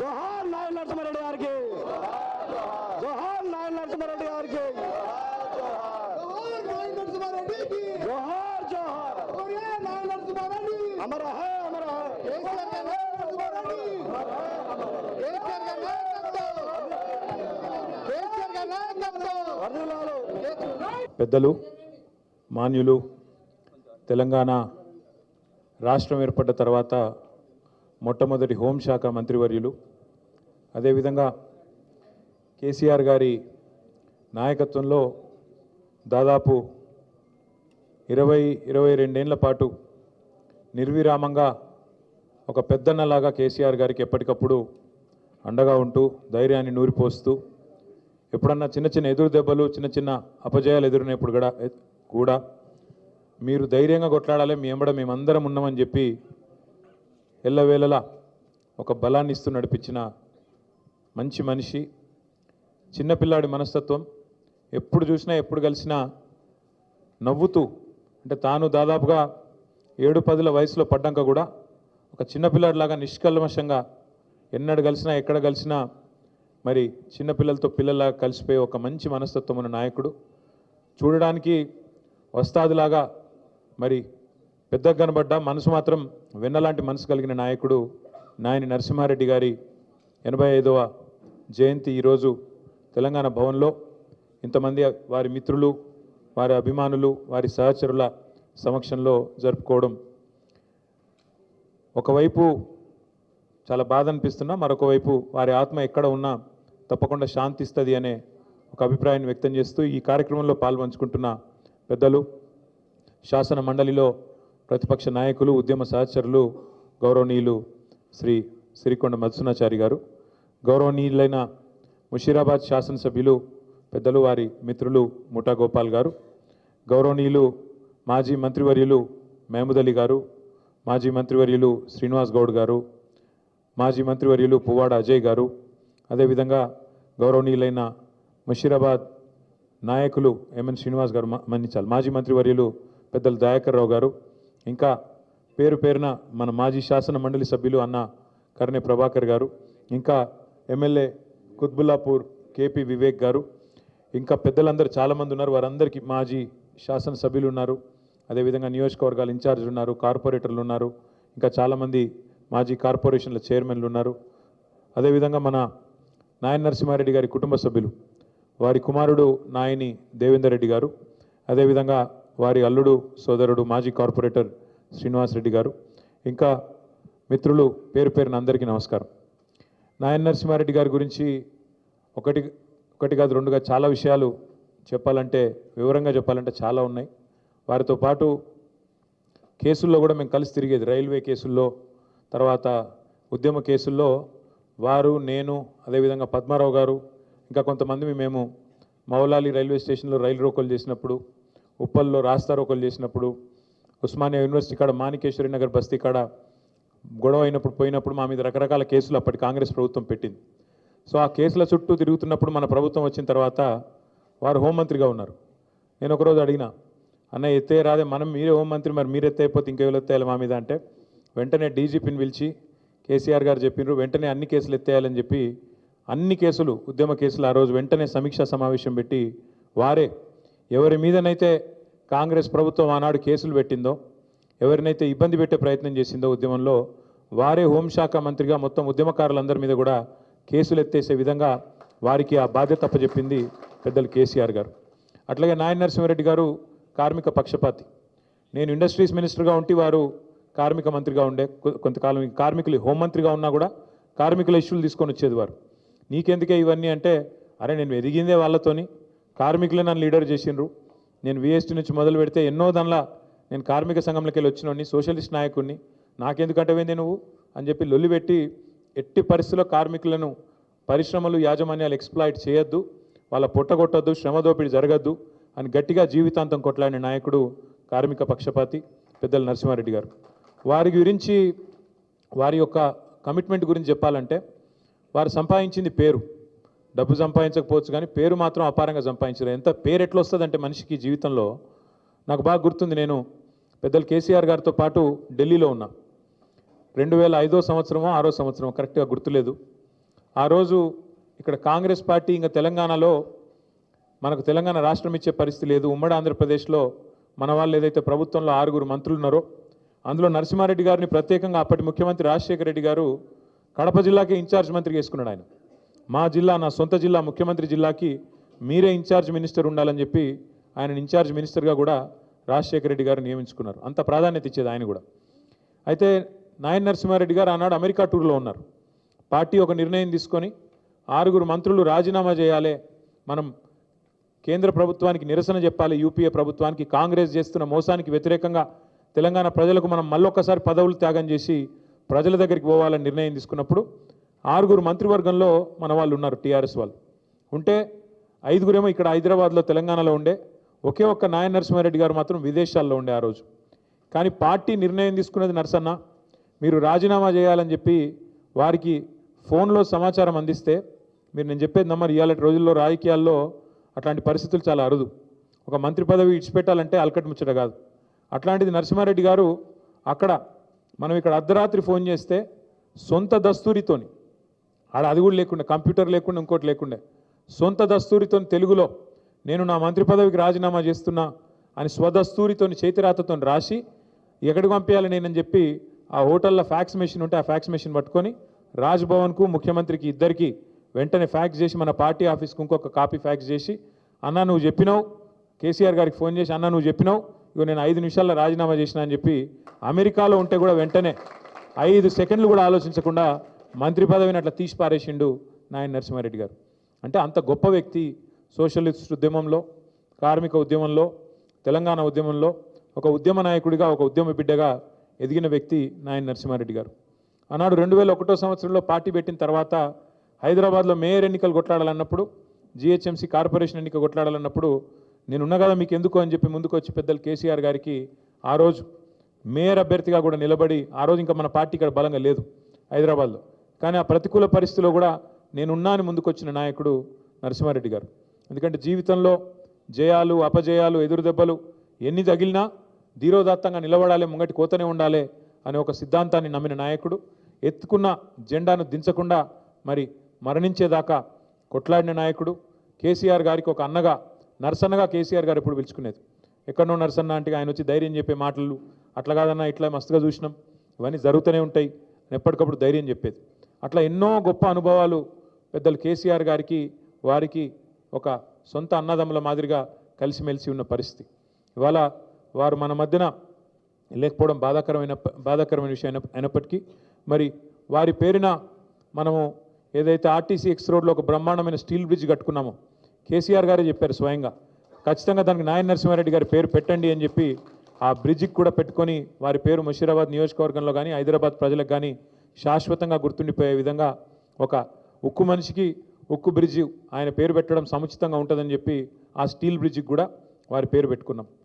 జోహార్ నాయన నరసింహారెడ్డి గారికి. జోహార్ నాయన నరసింహారెడ్డి గారికి. జోహార్ జోహార్. అమర హై అమర హై. వర్ధిల్లాలి. పెద్దలు మాన్యులు తెలంగాణ రాష్ట్రం ఏర్పడ్డ తర్వాత మొట్టమొదటి హోంశాఖ మంత్రివర్యులు. అదేవిధంగా కేసీఆర్ గారి నాయకత్వంలో దాదాపు ఇరవై ఇరవై రెండేళ్ళ పాటు నిర్విరామంగా ఒక పెద్దన్నలాగా కేసీఆర్ గారికి ఎప్పటికప్పుడు అండగా ఉంటూ ధైర్యాన్ని నూరిపోస్తూ ఎప్పుడన్నా చిన్న చిన్న ఎదురు దెబ్బలు చిన్న చిన్న అపజయాలు ఎదురునేప్పుడు కూడా కూడా మీరు ధైర్యంగా కొట్లాడాలి మీ ఎంబడ మేమందరం ఉన్నామని చెప్పి ఎల్లవేళలా ఒక బలాన్ని ఇస్తూ నడిపించిన మంచి మనిషి చిన్నపిల్లాడి మనస్తత్వం ఎప్పుడు చూసినా ఎప్పుడు కలిసినా నవ్వుతూ అంటే తాను దాదాపుగా ఏడు పదుల వయసులో పడ్డాక కూడా ఒక చిన్నపిల్లాడిలాగా నిష్కల్మషంగా ఎన్నడు కలిసినా ఎక్కడ కలిసినా మరి చిన్నపిల్లలతో పిల్లల్లాగా కలిసిపోయే ఒక మంచి మనస్తత్వం ఉన్న నాయకుడు. చూడడానికి వస్తాదిలాగా మరి పెద్దగా కనబడ్డ మనసు మాత్రం వెన్నలాంటి మనసు కలిగిన నాయకుడు నాయని నరసింహారెడ్డి గారి ఎనభై ఐదవ జయంతి ఈరోజు తెలంగాణ భవన్లో. ఇంతమంది వారి మిత్రులు వారి అభిమానులు వారి సహచరుల సమక్షంలో జరుపుకోవడం. ఒకవైపు చాలా బాధ అనిపిస్తున్నా మరొక వైపు వారి ఆత్మ ఎక్కడ ఉన్నా తప్పకుండా శాంతిస్తుంది అనే ఒక అభిప్రాయాన్ని వ్యక్తం చేస్తూ ఈ కార్యక్రమంలో పాల్పంచుకుంటున్న పెద్దలు శాసన మండలిలో ప్రతిపక్ష నాయకులు ఉద్యమ సహచరులు గౌరవనీయులు శ్రీ సిరికొండ మధుసునాచారి గారు గౌరవనీయులైన ముషీరాబాద్ శాసనసభ్యులు పెద్దలు వారి మిత్రులు ముఠా గోపాల్ గారు గౌరవనీయులు మాజీ మంత్రివర్యులు మహమూద్ అలీ గారు మాజీ మంత్రివర్యులు శ్రీనివాస్ గౌడ్ గారు మాజీ మంత్రివర్యులు పువ్వాడ అజయ్ గారు అదేవిధంగా గౌరవనీయులైన ముషీరాబాద్ నాయకులు ఎంఎన్ శ్రీనివాస్ గారు మన్నించాలి. మాజీ మంత్రివర్యులు పెద్దలు దయాకర్ రావు గారు ఇంకా పేరు పేరున మన మాజీ శాసన మండలి సభ్యులు అన్న కర్ణె ప్రభాకర్ గారు ఇంకా ఎమ్మెల్యే కుత్బుల్లాపూర్ కేపీ వివేక్ గారు ఇంకా పెద్దలందరూ చాలామంది ఉన్నారు. వారందరికీ మాజీ శాసనసభ్యులు ఉన్నారు. అదేవిధంగా నియోజకవర్గాల ఇన్ఛార్జ్ ఉన్నారు కార్పొరేటర్లు ఉన్నారు ఇంకా చాలామంది మాజీ కార్పొరేషన్ల చైర్మన్లు ఉన్నారు. అదేవిధంగా మన నాయన నరసింహారెడ్డి గారి కుటుంబ సభ్యులు వారి కుమారుడు నాయని దేవేందర్ రెడ్డి గారు అదేవిధంగా వారి అల్లుడు సోదరుడు మాజీ కార్పొరేటర్ శ్రీనివాస్ రెడ్డి గారు. ఇంకా మిత్రులు పేరు పేరున అందరికీ నమస్కారం. నాయన్ నరసింహారెడ్డి గారి గురించి ఒకటి ఒకటి కాదు రెండుగా చాలా విషయాలు చెప్పాలంటే వివరంగా చెప్పాలంటే చాలా ఉన్నాయి. వారితో పాటు కేసుల్లో కూడా మేము కలిసి తిరిగేది రైల్వే కేసుల్లో తర్వాత ఉద్యమ కేసుల్లో వారు నేను అదేవిధంగా పద్మారావు గారు ఇంకా కొంతమంది మేము మౌలాలి రైల్వే స్టేషన్లో రైలు రోకోలు చేసినప్పుడు ఉప్పల్లో రాస్తా రోకోలు చేసినప్పుడు ఉస్మానియా యూనివర్సిటీ కాడ మాణికేశ్వరి నగర్ బస్తీ కాడ గొడవ అయినప్పుడు పోయినప్పుడు మా మీద రకరకాల కేసులు అప్పటి కాంగ్రెస్ ప్రభుత్వం పెట్టింది. సో ఆ కేసుల చుట్టూ తిరుగుతున్నప్పుడు మన ప్రభుత్వం వచ్చిన తర్వాత వారు హోంమంత్రిగా ఉన్నారు. నేను ఒకరోజు అడిగిన అన్న ఎత్తే రాదే మనం మీరే హోంమంత్రి మరి మీరు ఎత్తైపోతే ఇంకెవరు ఎత్తేయాలి మా మీద? అంటే వెంటనే డీజీపీని పిలిచి కేసీఆర్ గారు చెప్పినారు వెంటనే అన్ని కేసులు ఎత్తేయాలని చెప్పి అన్ని కేసులు ఉద్యమ కేసులు ఆ రోజు వెంటనే సమీక్షా సమావేశం పెట్టి వారే ఎవరి మీదనైతే కాంగ్రెస్ ప్రభుత్వం ఆనాడు కేసులు పెట్టిందో ఎవరినైతే ఇబ్బంది పెట్టే ప్రయత్నం చేసిందో ఉద్యమంలో వారే హోంశాఖ మంత్రిగా మొత్తం ఉద్యమకారులందరి మీద కూడా కేసులు ఎత్తేసే విధంగా వారికి ఆ బాధ్యత అప్పచెప్పింది పెద్దలు కేసీఆర్ గారు. అట్లాగే నాయన నరసింహారెడ్డి గారు కార్మిక పక్షపాతి. నేను ఇండస్ట్రీస్ మినిస్టర్గా ఉంటే వారు కార్మిక మంత్రిగా ఉండే కొ- కొంతకాలం కార్మికులు హోంమంత్రిగా ఉన్నా కూడా కార్మికుల ఇష్యూలు తీసుకొని వచ్చేది వారు. నీకెందుకే ఇవన్నీ అంటే అరే నేను ఎదిగిందే వాళ్ళతోని కార్మికులే నన్ను లీడర్ చేసిండ్రు. నేను విఎస్టీ నుంచి మొదలు పెడితే ఎన్నో దానిలా నేను కార్మిక సంఘంలోకి వెళ్ళి వచ్చినోడిని సోషలిస్ట్ నాయకుడిని. నాకెందుకు అంటవేంది నువ్వు? అని చెప్పి లొల్లి పెట్టి ఎట్టి పరిస్థితుల్లో కార్మికులను పరిశ్రమలు యాజమాన్యాలు ఎక్స్ప్లాయిట్ చేయొద్దు. వాళ్ళ పుట్టగొట్టద్దు శ్రమ దోపిడీ జరగద్దు అని గట్టిగా జీవితాంతం కొట్లాడిన నాయకుడు కార్మిక పక్షపాతి పెద్దల నరసింహారెడ్డి గారు. వారి గురించి వారి యొక్క కమిట్మెంట్ గురించి చెప్పాలంటే వారు సంపాదించింది పేరు. డబ్బు సంపాదించకపోవచ్చు కానీ పేరు మాత్రం అపారంగా సంపాదించారు ఎంత పేరు ఎట్లా వస్తుందంటే మనిషికి జీవితంలో? నాకు బాగా గుర్తుంది నేను పెద్దలు కేసీఆర్ గారితో పాటు ఢిల్లీలో ఉన్నా. రెండు వేల ఐదో సంవత్సరమో ఆరో సంవత్సరమో కరెక్ట్గా గుర్తులేదు. ఆ రోజు ఇక్కడ కాంగ్రెస్ పార్టీ ఇంకా తెలంగాణలో మనకు తెలంగాణ రాష్ట్రం ఇచ్చే పరిస్థితి లేదు. ఉమ్మడి ఆంధ్రప్రదేశ్లో మన వాళ్ళు ఏదైతే ప్రభుత్వంలో ఆరుగురు మంత్రులు ఉన్నారో అందులో నరసింహారెడ్డి గారిని ప్రత్యేకంగా అప్పటి ముఖ్యమంత్రి రాజశేఖర రెడ్డి గారు కడప జిల్లాకే ఇన్ఛార్జ్ మంత్రి వేసుకున్నాడు ఆయన. మా జిల్లా నా సొంత జిల్లా ముఖ్యమంత్రి జిల్లాకి మీరే ఇన్ఛార్జ్ మినిస్టర్ ఉండాలని చెప్పి ఆయన ఇన్ఛార్జ్ మినిస్టర్గా కూడా రాజశేఖర రెడ్డి గారు నియమించుకున్నారు. అంత ప్రాధాన్యత ఇచ్చేది ఆయన కూడా. అయితే నాయన నరసింహారెడ్డి గారు ఆనాడు అమెరికా టూర్లో ఉన్నారు. పార్టీ ఒక నిర్ణయం తీసుకొని ఆరుగురు మంత్రులు రాజీనామా చేయాలి మనం కేంద్ర ప్రభుత్వానికి నిరసన చెప్పాలి యూపీఏ ప్రభుత్వానికి కాంగ్రెస్ చేస్తున్న మోసానికి వ్యతిరేకంగా తెలంగాణ ప్రజలకు మనం మళ్ళొక్కసారి పదవులు త్యాగం చేసి ప్రజల దగ్గరికి పోవాలని నిర్ణయం తీసుకున్నప్పుడు ఆరుగురు మంత్రివర్గంలో మన వాళ్ళు ఉన్నారు టీఆర్ఎస్ వాళ్ళు. ఉంటే ఐదుగురేమో ఇక్కడ హైదరాబాద్లో తెలంగాణలో ఉండే ఒకే ఒక్క నాయన నరసింహారెడ్డి గారు మాత్రం విదేశాల్లో ఉండే ఆ రోజు. కానీ పార్టీ నిర్ణయం తీసుకున్నది నరసన్న మీరు రాజీనామా చేయాలని చెప్పి వారికి ఫోన్లో సమాచారం అందిస్తే మీరు నేను చెప్పేది నమ్మరు ఇవాళ రోజుల్లో రాజకీయాల్లో అట్లాంటి పరిస్థితులు చాలా అరుదు. ఒక మంత్రి పదవి ఇడిచిపెట్టాలంటే అలకట్ ముచ్చట కాదు. అట్లాంటిది నరసింహారెడ్డి గారు అక్కడ మనం ఇక్కడ అర్ధరాత్రి ఫోన్ చేస్తే సొంత దస్తూరితోని ఆడ అది కూడా లేకుండా కంప్యూటర్ లేకుండా ఇంకోటి లేకుండా. సొంత దస్తూరితో తెలుగులో నేను నా మంత్రి పదవికి రాజీనామా చేస్తున్నా అని స్వదస్తూరితో చేతిరాతతో రాసి ఎక్కడికి పంపించాలి నేనని చెప్పి ఆ హోటల్లో ఫ్యాక్స్ మెషిన్ ఉంటే ఆ ఫ్యాక్స్ మెషిన్ పట్టుకొని రాజ్భవన్కు ముఖ్యమంత్రికి ఇద్దరికి వెంటనే ఫ్యాక్స్ చేసి మన పార్టీ ఆఫీస్కి ఇంకొక కాపీ ఫ్యాక్స్ చేసి అన్న నువ్వు చెప్పినావు కేసీఆర్ గారికి ఫోన్ చేసి అన్న నువ్వు చెప్పినావు ఇగో నేను ఐదు నిమిషాల్లో రాజీనామా చేసిన అని చెప్పి అమెరికాలో ఉంటే కూడా వెంటనే ఐదు సెకండ్లు కూడా ఆలోచించకుండా మంత్రి పదవిని అట్లా తీసి పారేసిండు నాయన నరసింహారెడ్డి గారు. అంటే అంత గొప్ప వ్యక్తి సోషలిస్ట్ ఉద్యమంలో కార్మిక ఉద్యమంలో తెలంగాణ ఉద్యమంలో ఒక ఉద్యమ నాయకుడిగా ఒక ఉద్యమ బిడ్డగా ఎదిగిన వ్యక్తి నాయన నరసింహారెడ్డి గారు. ఆనాడు రెండు వేల ఒకటో సంవత్సరంలో పార్టీ పెట్టిన తర్వాత హైదరాబాద్లో మేయర్ ఎన్నికలు కొట్లాడాలన్నప్పుడు జిహెచ్ఎంసీ కార్పొరేషన్ ఎన్నిక కొట్లాడాలన్నప్పుడు నేనున్నా కదా మీకు ఎందుకు అని చెప్పి ముందుకు వచ్చి పెద్దలు కేసీఆర్ గారికి ఆ రోజు మేయర్ అభ్యర్థిగా కూడా నిలబడి ఆ రోజు ఇంకా మన పార్టీ ఇక్కడ బలంగా లేదు హైదరాబాద్లో. కానీ ఆ ప్రతికూల పరిస్థితిలో కూడా నేనున్నాను ముందుకొచ్చిన నాయకుడు నరసింహారెడ్డి గారు. ఎందుకంటే జీవితంలో జయాలు అపజయాలు ఎదురు దెబ్బలు ఎన్ని తగిలినా ధీరోదాత్తంగా నిలబడాలి ముంగటి కోతనే ఉండాలి అనే ఒక సిద్ధాంతాన్ని నమ్మిన నాయకుడు. ఎత్తుకున్న జెండాను దించకుండా మరి మరణించేదాకా కొట్లాడిన నాయకుడు. కేసీఆర్ గారికి ఒక అన్నగా నరసన్నగా కేసీఆర్ గారు ఎప్పుడు పిలుచుకునేది. ఎక్కడనో నరసన్న అంటే ఆయన వచ్చి ధైర్యం చెప్పే మాటలు అట్లా కాదన్నా ఇట్లా మస్తుగా చూసినాం. ఇవన్నీ జరుగుతూనే ఉంటాయి ఎప్పటికప్పుడు ధైర్యం చెప్పేది. అట్లా ఎన్నో గొప్ప అనుభవాలు పెద్దలు కేసీఆర్ గారికి వారికి ఒక సొంత అన్నదమ్ముల మాదిరిగా కలిసిమెలిసి ఉన్న పరిస్థితి. ఇవాళ వారు మన మధ్యన లేకపోవడం బాధాకరమైన బాధాకరమైన విషయం అయిన- అయినప్పటికీ మరి వారి పేరున మనము ఏదైతే ఆర్టీసీ ఎక్స్ రోడ్లో ఒక బ్రహ్మాండమైన స్టీల్ బ్రిడ్జ్ కట్టుకున్నామో కేసీఆర్ గారే చెప్పారు స్వయంగా ఖచ్చితంగా దానికి నాయన నరసింహారెడ్డి గారి పేరు పెట్టండి అని చెప్పి ఆ బ్రిడ్జికి కూడా పెట్టుకొని వారి పేరు ముషీరాబాద్ నియోజకవర్గంలో కానీ హైదరాబాద్ ప్రజలకు కానీ శాశ్వతంగా గుర్తుండిపోయే విధంగా ఒక ఉక్కు మనిషికి ఉక్కు బ్రిడ్జి ఆయన పేరు పెట్టడం సముచితంగా ఉంటుందని చెప్పి ఆ స్టీల్ బ్రిడ్జికి కూడా వారి పేరు పెట్టుకున్నాం.